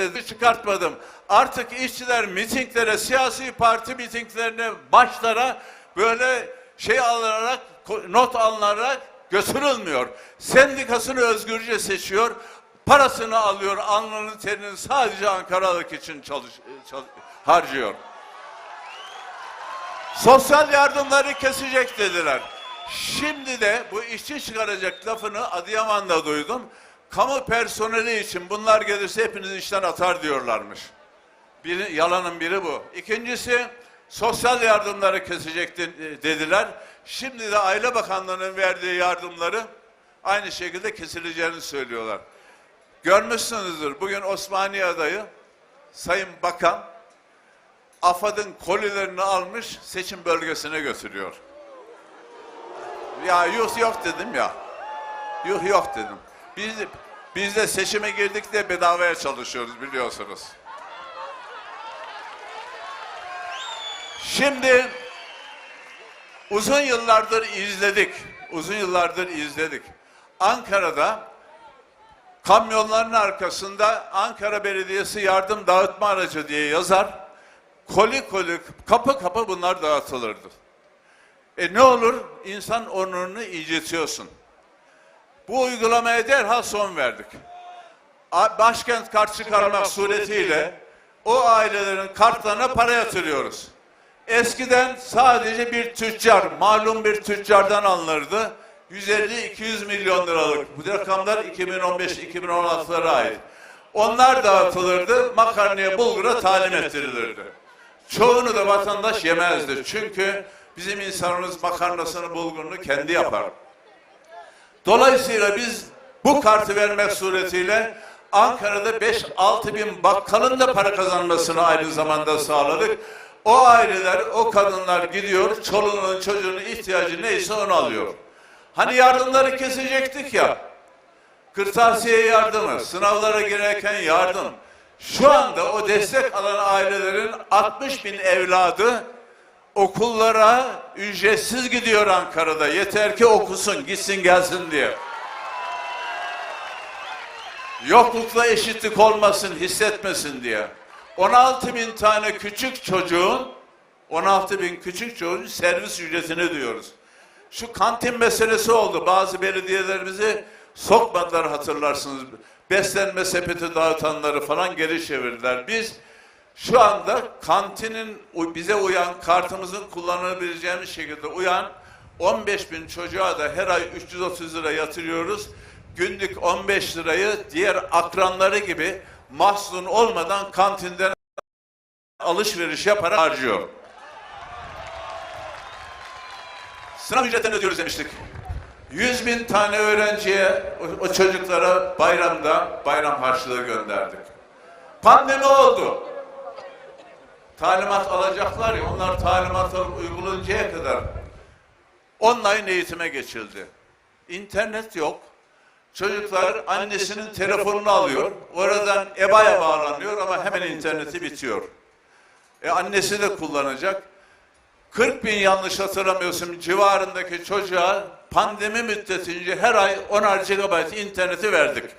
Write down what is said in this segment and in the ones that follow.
dedi çıkartmadım. Artık işçiler mitinglere, siyasi parti mitinglerine, başlara böyle şey alınarak, not alınarak götürülmüyor. Sendikasını özgürce seçiyor. Parasını alıyor, alnının terini sadece Ankaralık için çalış, çal- harcıyor. Sosyal yardımları kesecek dediler. Şimdi de bu işçi çıkaracak lafını Adıyaman'da duydum. Kamu personeli için bunlar gelirse hepinizi işten atar diyorlarmış. Biri, yalanın biri bu. İkincisi sosyal yardımları kesecek de- dediler. Şimdi de Aile Bakanlığı'nın verdiği yardımları aynı şekilde kesileceğini söylüyorlar. Görmüşsünüzdür bugün Osmaniye adayı Sayın Bakan AFAD'ın kolilerini almış seçim bölgesine götürüyor. Ya yuh yok dedim ya. Yuh yok dedim. Biz biz de seçime girdik de bedavaya çalışıyoruz biliyorsunuz. Şimdi uzun yıllardır izledik. Uzun yıllardır izledik. Ankara'da kamyonların arkasında Ankara Belediyesi yardım dağıtma aracı diye yazar. Koli koli kapı kapı bunlar dağıtılırdı. E ne olur? İnsan onurunu incitiyorsun. Bu uygulamaya derhal son verdik. Başkent kart çıkarmak suretiyle o ailelerin kartlarına para yatırıyoruz. Eskiden sadece bir tüccar, malum bir tüccardan alınırdı. 150-200 milyon liralık. Bu rakamlar 2015-2016'lara ait. Onlar dağıtılırdı, makarnaya, bulgura talim ettirilirdi. Çoğunu da vatandaş yemezdi. Çünkü bizim insanımız makarnasını, bulgurunu kendi yapar. Dolayısıyla biz bu kartı vermek suretiyle Ankara'da 5-6 bin bakkalın da para kazanmasını aynı zamanda sağladık. O aileler, o kadınlar gidiyor, çoluğunun çocuğunun ihtiyacı neyse onu alıyor. Hani yardımları kesecektik ya, kırtasiye yardımı, sınavlara girerken yardım. Şu anda o destek alan ailelerin 60 bin evladı okullara ücretsiz gidiyor Ankara'da. Yeter ki okusun, gitsin gelsin diye. Yoklukla eşitlik olmasın, hissetmesin diye. 16 bin tane küçük çocuğun, 16 bin küçük çocuğun servis ücretini diyoruz. Şu kantin meselesi oldu. Bazı belediyelerimizi sokmadılar hatırlarsınız. Beslenme sepeti dağıtanları falan geri çevirdiler. Biz şu anda kantinin bize uyan kartımızın kullanabileceğimiz şekilde uyan 15 bin çocuğa da her ay 330 lira yatırıyoruz. Günlük 15 lirayı diğer akranları gibi mahzun olmadan kantinden alışveriş yaparak harcıyor. Sınav ücretlerini ödüyoruz demiştik. 100 bin tane öğrenciye, o çocuklara bayramda bayram harçlığı gönderdik. Pandemi oldu. Talimat alacaklar ya, onlar talimatı uygulanıncaya kadar online eğitime geçildi. İnternet yok. Çocuklar annesinin telefonunu alıyor, oradan EBA'ya bağlanıyor ama hemen interneti bitiyor. E annesi de kullanacak. 40 bin yanlış hatırlamıyorsun civarındaki çocuğa pandemi müddetince her ay 10'ar GB interneti verdik.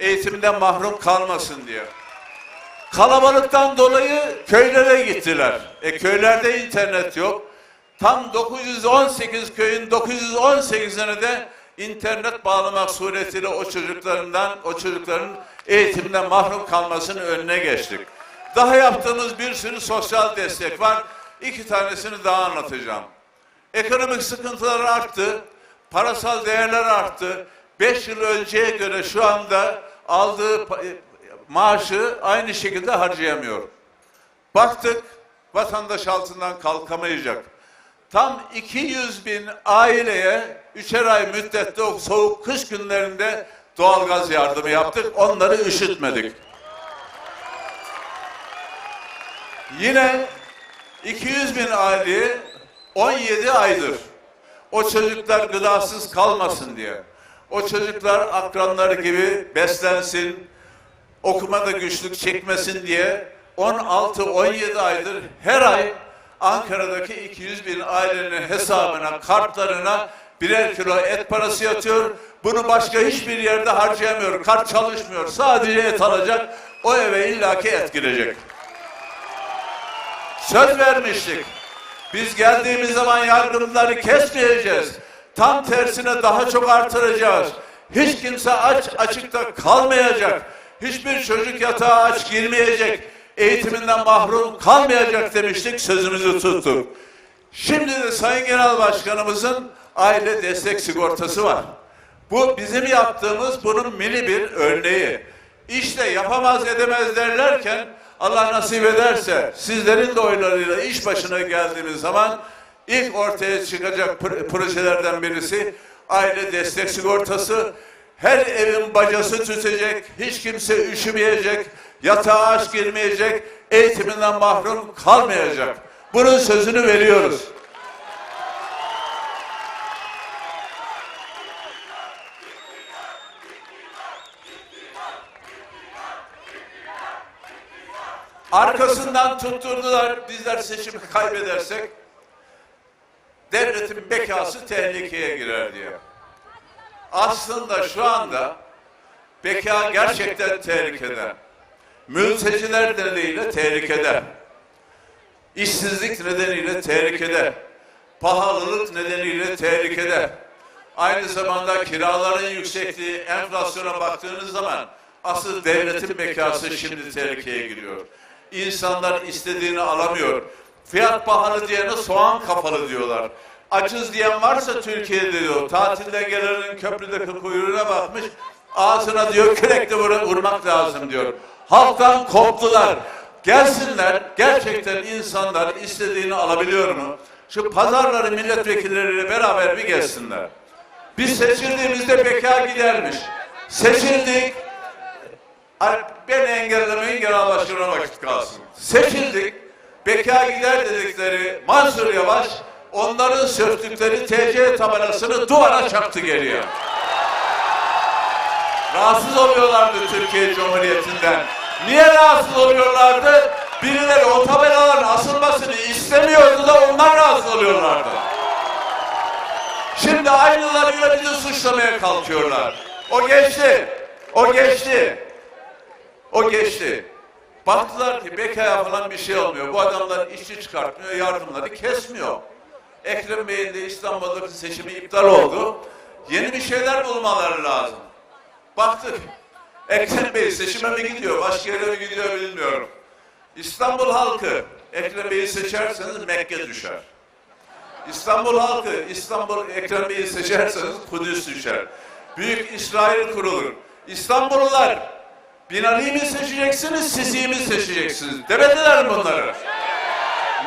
Eğitimden mahrum kalmasın diye. Kalabalıktan dolayı köylere gittiler. E köylerde internet yok. Tam 918 köyün 918'ine de internet bağlamak suretiyle o çocuklarından, o çocukların eğitimden mahrum kalmasının önüne geçtik. Daha yaptığımız bir sürü sosyal destek var. İki tanesini daha anlatacağım. Ekonomik sıkıntılar arttı, parasal değerler arttı. Beş yıl önceye göre şu anda aldığı maaşı aynı şekilde harcayamıyor. Baktık, vatandaş altından kalkamayacak. Tam 200 bin aileye üçer ay müddette soğuk kış günlerinde doğalgaz yardımı yaptık. Onları üşütmedik. Yine 200 bin aile 17 aydır o çocuklar gıdasız kalmasın diye. O çocuklar akranları gibi beslensin, okumada güçlük çekmesin diye 16-17 aydır her ay Ankara'daki 200 bin ailenin hesabına, kartlarına birer kilo et parası yatıyor. Bunu başka hiçbir yerde harcayamıyor. Kart çalışmıyor. Sadece et alacak. O eve illaki et girecek. Söz vermiştik. Biz geldiğimiz zaman yardımları kesmeyeceğiz. Tam tersine daha çok artıracağız. Hiç kimse aç açıkta kalmayacak. Hiçbir çocuk yatağa aç girmeyecek. Eğitiminden mahrum kalmayacak demiştik. Sözümüzü tuttuk. Şimdi de Sayın Genel Başkanımızın aile destek sigortası var. Bu bizim yaptığımız bunun mini bir örneği. İşte yapamaz edemez derlerken Allah nasip ederse sizlerin de oylarıyla iş başına geldiğimiz zaman ilk ortaya çıkacak pro- projelerden birisi aile destek sigortası. Her evin bacası tütecek, hiç kimse üşümeyecek, yatağa aç girmeyecek, eğitiminden mahrum kalmayacak. Bunun sözünü veriyoruz. Arkasından tutturdular bizler seçimi kaybedersek devletin bekası tehlikeye girer diye. Aslında şu anda beka gerçekten tehlikede. Mülteciler nedeniyle tehlikede. İşsizlik nedeniyle tehlikede. Pahalılık nedeniyle tehlikede. Aynı zamanda kiraların yüksekliği, enflasyona baktığınız zaman asıl devletin bekası şimdi tehlikeye giriyor. İnsanlar istediğini alamıyor. Fiyat pahalı diyene soğan kafalı diyorlar. Açız diyen varsa Türkiye'de diyor. Tatilde gelenin köprüdeki kuyruğuna bakmış. Ağzına diyor kürekle vur- vurmak lazım diyor. Halktan koptular. Gelsinler. Gerçekten insanlar istediğini alabiliyor mu? Şu pazarları milletvekilleriyle beraber bir gelsinler. Biz seçildiğimizde beka gidermiş. Seçildik. Beni engellemeyin genel başkanına vakit kalsın. Seçildik. Beka gider dedikleri Mansur Yavaş onların söktükleri TC tabelasını duvara çaktı geriye. Rahatsız oluyorlardı Türkiye Cumhuriyeti'nden. Niye rahatsız oluyorlardı? Birileri o tabelaların asılmasını istemiyordu da onlar rahatsız oluyorlardı. Şimdi aynılarıyla bizi suçlamaya kalkıyorlar. O geçti. O geçti. O geçti. Baktılar ki bekaya falan bir şey olmuyor. Bu adamlar işçi çıkartmıyor, yardımları kesmiyor. Ekrem Bey'in de İstanbul'daki seçimi iptal oldu. Yeni bir şeyler bulmaları lazım. Baktık. Ekrem Bey seçime mi gidiyor, başka yere mi gidiyor bilmiyorum. İstanbul halkı Ekrem Bey'i seçerseniz Mekke düşer. İstanbul halkı, İstanbul Ekrem Bey'i seçerseniz Kudüs düşer. Büyük İsrail kurulur. İstanbullular Binali'yi mi seçeceksiniz, Sisi'yi mi seçeceksiniz? Demediler mi bunları?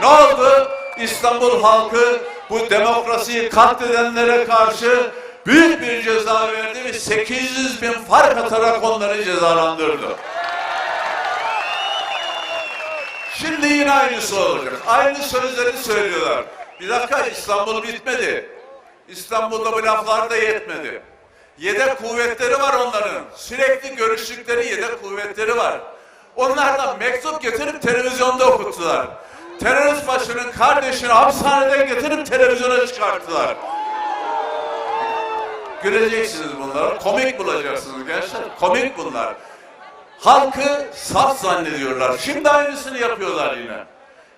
Ne oldu? İstanbul halkı bu demokrasiyi katledenlere karşı büyük bir ceza verdi ve 800 bin fark atarak onları cezalandırdı. Şimdi yine aynısı olacak. Aynı sözleri söylüyorlar. Bir dakika İstanbul bitmedi. İstanbul'da bu laflar da yetmedi. Yedek kuvvetleri var onların. Sürekli görüştükleri yedek kuvvetleri var. Onlardan mektup getirip televizyonda okuttular. Terörist başının kardeşini hapishaneden getirip televizyona çıkarttılar. Güleceksiniz bunlara. Komik bulacaksınız gençler. Komik bunlar. Halkı saf zannediyorlar. Şimdi aynısını yapıyorlar yine.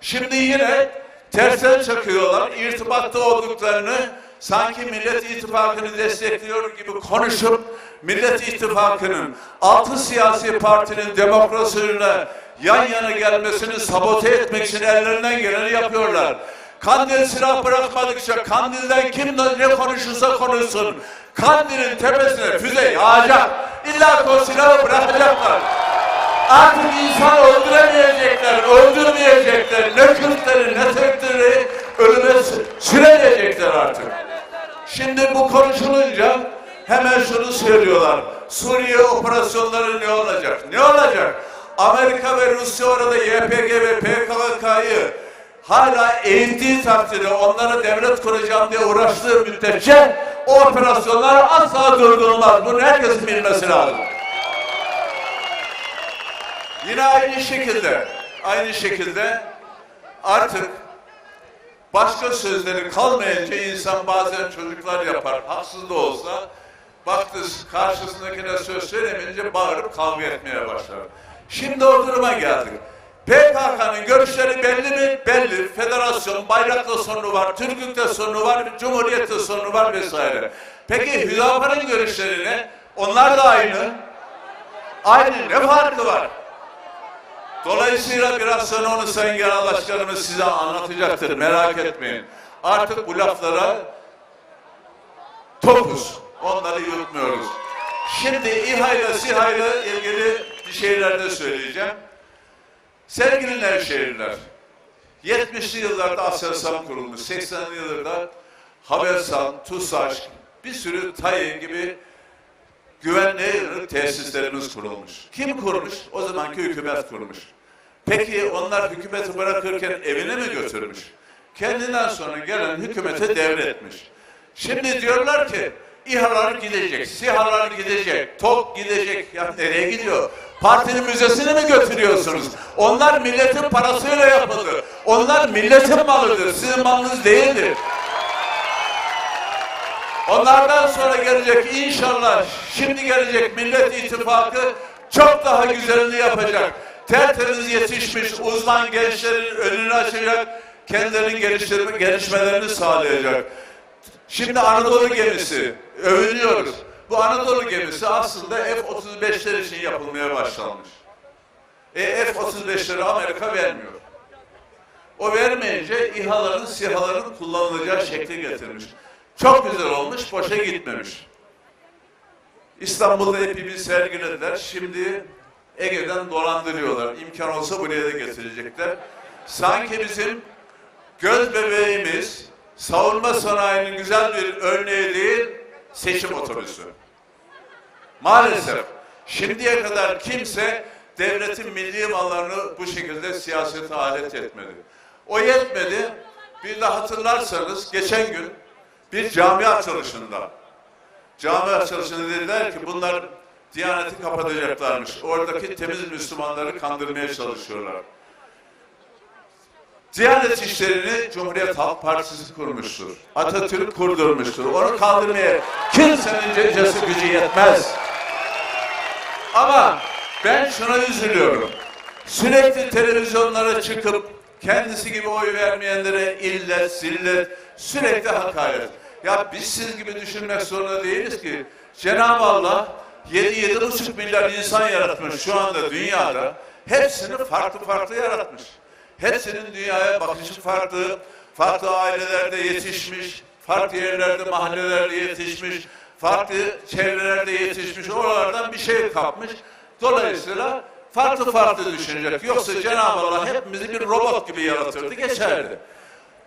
Şimdi yine tersel çakıyorlar. İrtibatta olduklarını sanki Millet İttifakı'nı destekliyor gibi konuşup Millet İttifakı'nın altı siyasi partinin demokrasiyle yan yana gelmesini sabote etmek için ellerinden geleni yapıyorlar. Kandil silah bırakmadıkça Kandil'den kim ne konuşursa konuşsun. Kandil'in tepesine füze yağacak. İlla ki o silahı bırakacaklar. Artık insan öldüremeyecekler, öldürmeyecekler. Ne Kürtleri ne Türkleri sü- süremeyecekler artık. Şimdi bu konuşulunca hemen şunu söylüyorlar. Suriye operasyonları ne olacak? Ne olacak? Amerika ve Rusya orada YPG ve PKK'yı hala eğittiği takdirde onlara devlet kuracağım diye uğraştığı müddetçe o operasyonlar asla durdurulmaz. Bunu herkesin bilmesi lazım. Yine aynı şekilde, aynı şekilde artık başka sözleri kalmayınca insan bazen çocuklar yapar, haksız da olsa baktı karşısındakine söz söylemeyince bağırıp kavga etmeye başladı. Şimdi o duruma geldik. PKK'nın görüşleri belli mi? Belli. Federasyon, bayrakta sorunu var, Türklükte sorunu var, Cumhuriyet'te sorunu var vesaire. Peki Hüdapar'ın görüşleri ne? Onlar da aynı. Aynı. Ne farkı var? Dolayısıyla biraz sonra onu Sayın Genel Başkanımız size anlatacaktır. Merak etmeyin. Artık bu laflara topuz. Onları yutmuyoruz. Şimdi İHA ile SİHA ile ilgili bir şeyler de söyleyeceğim. Sevgili Nevşehirliler, 70'li yıllarda Aselsan kurulmuş, 80'li yıllarda Havelsan, TUSAŞ, bir sürü TAYİ gibi güvenli tesislerimiz kurulmuş. Kim kurmuş? O zamanki hükümet kurmuş. Peki onlar hükümeti bırakırken evine mi götürmüş? Kendinden sonra gelen hükümete devretmiş. Şimdi diyorlar ki İHA'lar gidecek, SİHA'lar gidecek, TOK gidecek. Ya nereye gidiyor? Partinin müzesine mi götürüyorsunuz? Onlar milletin parasıyla yapıldı. Onlar milletin malıdır. Sizin malınız değildir. Onlardan sonra gelecek inşallah şimdi gelecek Millet İttifakı çok daha güzelini yapacak. Tertemiz yetişmiş uzman gençlerin önünü açacak, kendilerinin geliştirme, gelişmelerini sağlayacak. Şimdi Anadolu gemisi övünüyoruz. Bu Anadolu gemisi aslında F-35'ler için yapılmaya başlanmış. E, F-35'leri Amerika vermiyor. O vermeyince İHA'ların, SİHA'ların kullanılacağı şekli getirmiş. Çok güzel olmuş, boşa gitmemiş. İstanbul'da hepimiz sergilediler. Şimdi Ege'den dolandırıyorlar. İmkan olsa buraya da getirecekler. Sanki bizim göz bebeğimiz savunma sanayinin güzel bir örneği değil, seçim otobüsü. Maalesef şimdiye kadar kimse devletin milli mallarını bu şekilde siyasete alet etmedi. O yetmedi. Bir de hatırlarsanız geçen gün bir cami açılışında cami açılışında dediler ki bunlar Diyaneti kapatacaklarmış. Oradaki temiz Müslümanları kandırmaya çalışıyorlar. Diyanet işlerini Cumhuriyet Halk Partisi kurmuştur. Atatürk kurdurmuştur. Onu kaldırmaya kimsenin cecesi gücü yetmez. Ama ben şuna üzülüyorum. Sürekli televizyonlara çıkıp kendisi gibi oy vermeyenlere illet, zillet, sürekli hakaret. Ya biz siz gibi düşünmek zorunda değiliz ki. Cenab-ı Allah 7-7,5 milyar insan yaratmış şu anda dünyada. Hepsini farklı farklı yaratmış. Hepsinin dünyaya bakışı farklı, farklı ailelerde yetişmiş, farklı yerlerde, mahallelerde yetişmiş, farklı çevrelerde yetişmiş, oralardan bir şey kapmış. Dolayısıyla farklı farklı düşünecek. Yoksa Cenab-ı Allah hepimizi bir robot gibi yaratırdı, geçerdi.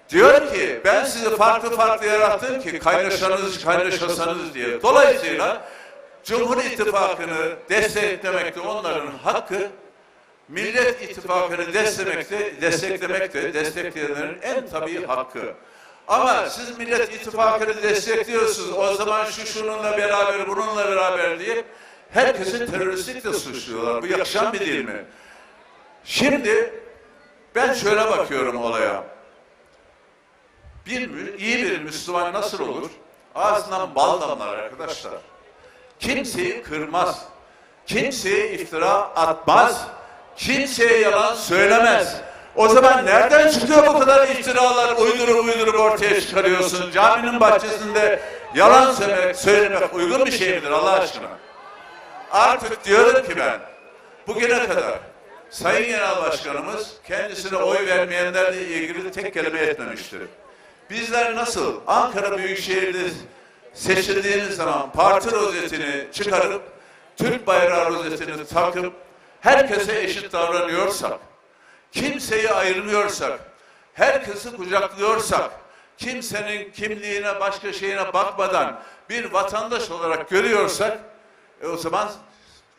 Diyor ki ben sizi farklı farklı yarattım ki kaynaşanız kaynaşasanız diye. Dolayısıyla Cumhur İttifakı'nı desteklemekte onların hakkı, Millet İttifakı'nı desteklemekte, desteklemekte destekleyenlerin en tabii hakkı. Ama siz Millet İttifakı'nı destekliyorsunuz, o zaman şu şununla beraber, bununla beraber diye herkesi teröristlikle suçluyorlar. Bu yakışan bir değil mi? Şimdi ben şöyle bakıyorum olaya. Bir iyi bir Müslüman nasıl olur? Ağzından bal damlar arkadaşlar. Kimseyi kırmaz. Kimseye iftira atmaz. Kimseye yalan söylemez. O zaman nereden çıkıyor bu kadar iftiralar uydurup uydurup ortaya çıkarıyorsun? Caminin bahçesinde yalan söylemek, söylemek uygun bir şey midir Allah aşkına? Artık diyorum ki ben bugüne kadar Sayın Genel Başkanımız kendisine oy vermeyenlerle ilgili tek kelime etmemiştir. Bizler nasıl Ankara Büyükşehir'de seçildiğiniz zaman parti rozetini çıkarıp Türk bayrağı rozetini takıp herkese eşit davranıyorsak, kimseyi ayırmıyorsak, herkesi kucaklıyorsak, kimsenin kimliğine başka şeyine bakmadan bir vatandaş olarak görüyorsak e o zaman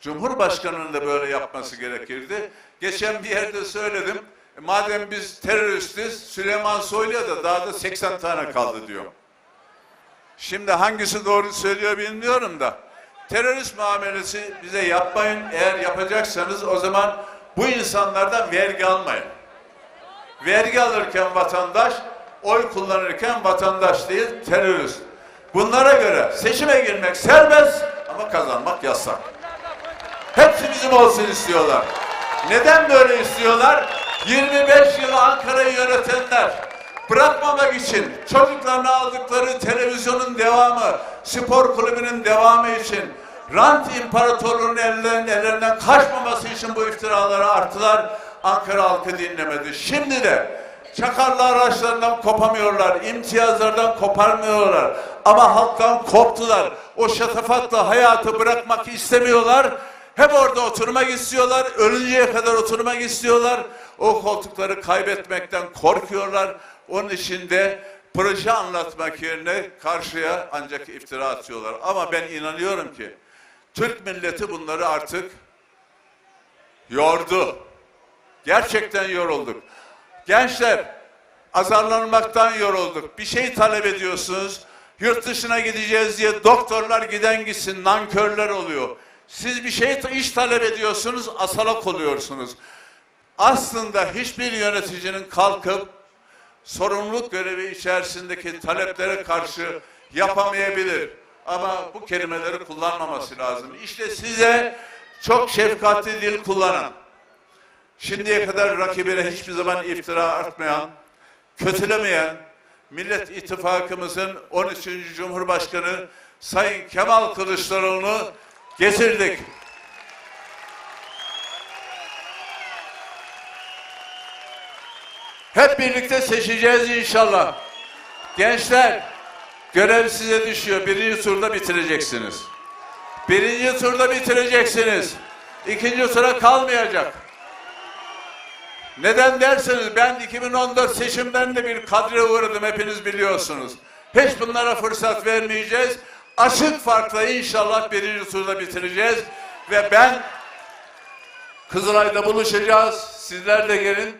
Cumhurbaşkanı'nın da böyle yapması gerekirdi. Geçen bir yerde söyledim. e madem biz teröristiz Süleyman Soylu'ya da daha da 80 tane kaldı diyor. Şimdi hangisi doğru söylüyor bilmiyorum da. Terörist muamelesi bize yapmayın. Eğer yapacaksanız o zaman bu insanlardan vergi almayın. Vergi alırken vatandaş, oy kullanırken vatandaş değil terörist. Bunlara göre seçime girmek serbest ama kazanmak yasak. Hepsi bizim olsun istiyorlar. Neden böyle istiyorlar? 25 yıl Ankara'yı yönetenler bırakmamak için çocuklarına aldıkları televizyonun devamı, spor kulübünün devamı için rant imparatorluğunun ellerinden, ellerinden kaçmaması için bu iftiraları arttılar. Ankara halkı dinlemedi. Şimdi de Çakarlı araçlarından kopamıyorlar, imtiyazlardan koparmıyorlar. Ama halktan koptular. O şatafatla hayatı bırakmak istemiyorlar. Hep orada oturmak istiyorlar. Ölünceye kadar oturmak istiyorlar. O koltukları kaybetmekten korkuyorlar. Onun için de proje anlatmak yerine karşıya ancak iftira atıyorlar. Ama ben inanıyorum ki Türk milleti bunları artık yordu. Gerçekten yorulduk. Gençler azarlanmaktan yorulduk. Bir şey talep ediyorsunuz. Yurt dışına gideceğiz diye doktorlar giden gitsin nankörler oluyor. Siz bir şey iş talep ediyorsunuz asalak oluyorsunuz. Aslında hiçbir yöneticinin kalkıp sorumluluk görevi içerisindeki taleplere karşı yapamayabilir. Ama bu kelimeleri kullanmaması lazım. İşte size çok şefkatli dil kullanan, şimdiye kadar rakibine hiçbir zaman iftira atmayan, kötülemeyen, Millet İttifakımızın 13. Cumhurbaşkanı Sayın Kemal Kılıçdaroğlu'nu getirdik. Hep birlikte seçeceğiz inşallah. Gençler, görev size düşüyor. Birinci turda bitireceksiniz. Birinci turda bitireceksiniz. İkinci tura kalmayacak. Neden derseniz ben 2014 seçimlerinde bir kadre uğradım hepiniz biliyorsunuz. Hiç bunlara fırsat vermeyeceğiz. Açık farkla inşallah birinci turda bitireceğiz. Ve ben Kızılay'da buluşacağız. Sizler de gelin.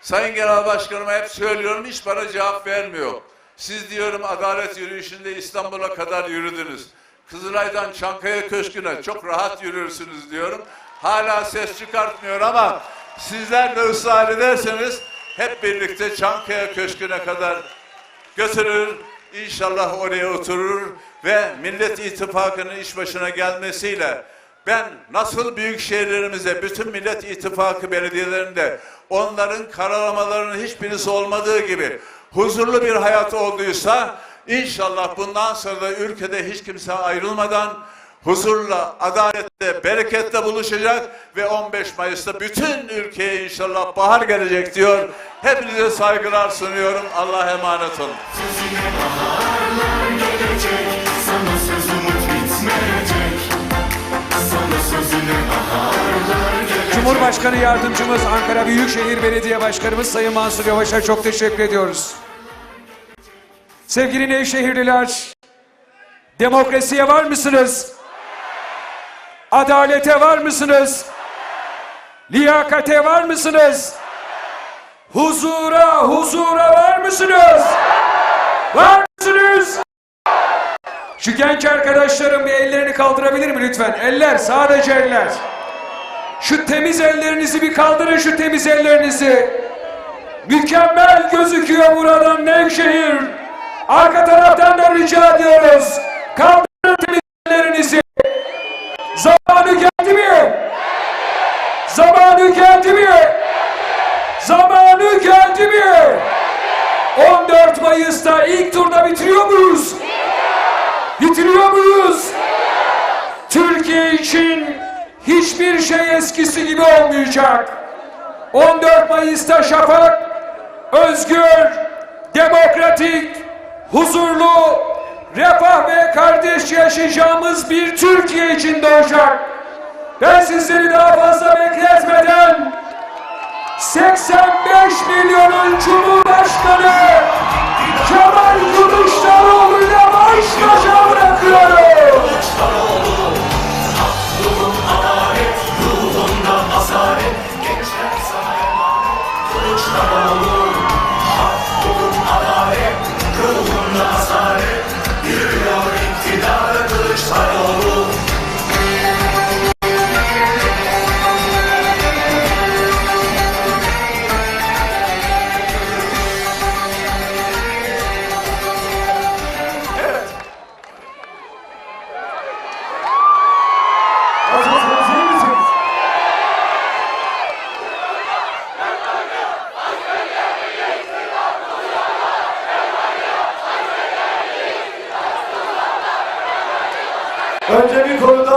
Sayın Genel Başkanıma hep söylüyorum hiç bana cevap vermiyor. Siz diyorum adalet yürüyüşünde İstanbul'a kadar yürüdünüz. Kızılay'dan Çankaya Köşkü'ne çok rahat yürürsünüz diyorum. Hala ses çıkartmıyor ama sizler de ısrar ederseniz hep birlikte Çankaya Köşkü'ne kadar götürür. İnşallah oraya oturur ve Millet İttifakı'nın iş başına gelmesiyle ben nasıl büyük şehirlerimize, bütün Millet İttifakı belediyelerinde onların karalamalarının hiçbirisi olmadığı gibi huzurlu bir hayat olduysa inşallah bundan sonra da ülkede hiç kimse ayrılmadan huzurla, adaletle, bereketle buluşacak ve 15 Mayıs'ta bütün ülkeye inşallah bahar gelecek diyor. Hepinize saygılar sunuyorum. Allah'a emanet olun. Cumhurbaşkanı Yardımcımız Ankara Büyükşehir Belediye Başkanımız Sayın Mansur Yavaş'a çok teşekkür ediyoruz. Sevgili Nevşehirliler, demokrasiye var mısınız? Adalete var mısınız? Liyakate var mısınız? Huzura, huzura var mısınız? Var mısınız? Şu genç arkadaşlarım bir ellerini kaldırabilir mi lütfen? Eller, sadece eller. Şu temiz ellerinizi bir kaldırın şu temiz ellerinizi. Mükemmel gözüküyor buradan Nevşehir. Arka taraftan da rica ediyoruz. Kaldırın temiz ellerinizi. Zamanı geldi mi? Zamanı geldi mi? Zamanı geldi mi? 14 Mayıs'ta ilk turda bitiriyor muyuz? Bitiriyor muyuz? Türkiye için hiçbir şey eskisi gibi olmayacak. 14 Mayıs'ta Şafak özgür, demokratik, huzurlu, refah ve kardeş yaşayacağımız bir Türkiye için doğacak. Ben sizleri daha fazla bekletmeden 85 milyonun Cumhurbaşkanı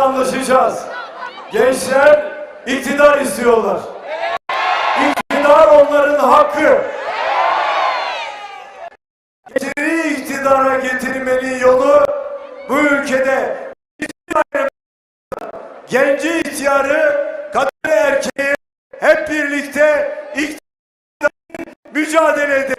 anlaşacağız. Gençler iktidar istiyorlar. İktidar onların hakkı. Gençleri iktidara getirmenin yolu bu ülkede genci ihtiyarı, kadın erkeği hep birlikte iktidarın mücadele ederiz.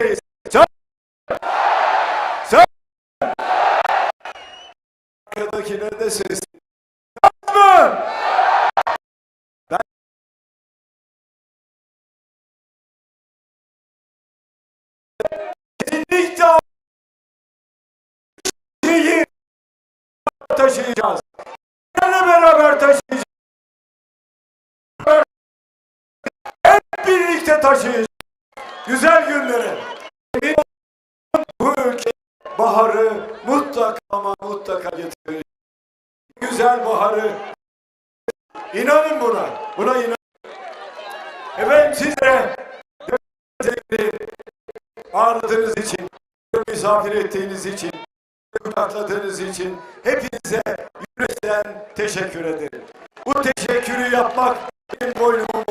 Taşıyacağız. Seninle beraber taşıyacağız. Hep birlikte taşıyacağız. Güzel olun Bu ülke baharı mutlaka ama mutlaka getirecek. Güzel baharı. İnanın buna. Buna inanın. Efendim sizlere ağırladığınız için, misafir ettiğiniz için, kucakladığınız için hepinize yürekten teşekkür ederim. Bu teşekkürü yapmak benim boynumun